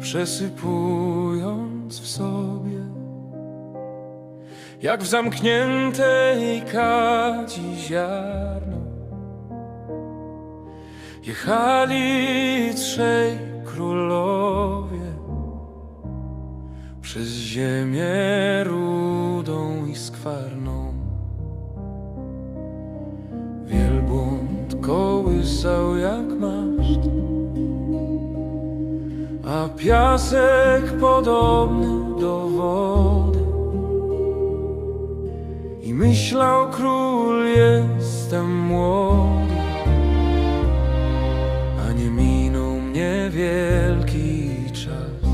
przesypując w sobie, jak w zamkniętej kadzi ziarno. Jechali trzej królowie przez ziemię rudą i skwarną. Wielbłąd kołysał jak maszt, a piasek podobny do wody. I myślał król, jestem młody, a nie minął mnie wielki czas.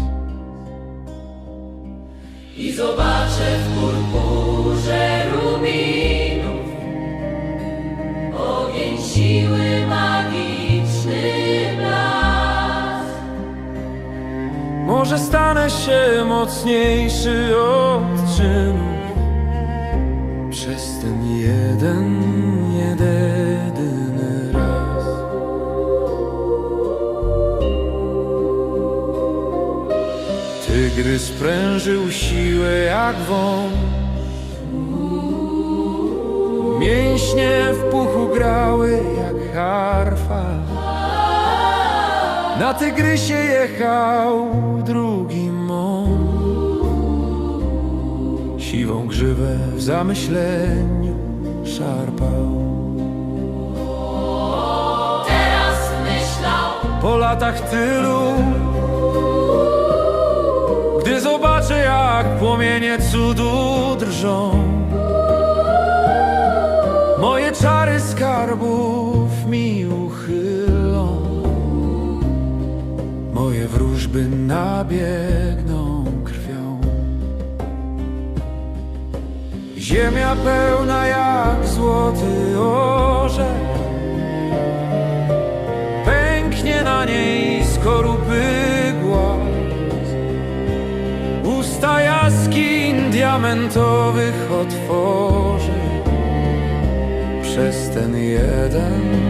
I zobaczę w purpurze rubinów Ogień siły Może stanę się mocniejszy od czynów Przez ten jeden, jedyny raz. Tygrys sprężył siłę jak wąż. Mięśnie w puchu grały jak harfa na tygrysie jechał drugi mąż. Siwą grzywę w zamyśleniu szarpał. Teraz myślał. Po latach tylu Gdy zobaczę jak płomienie cudu drżą. Moje czary skarbów mi Wróżby nabiegną krwią. Ziemia pełna jak złoty orzech. Pęknie na niej skorupy głaz. Usta jaskiń diamentowych otworzy. Przez ten jeden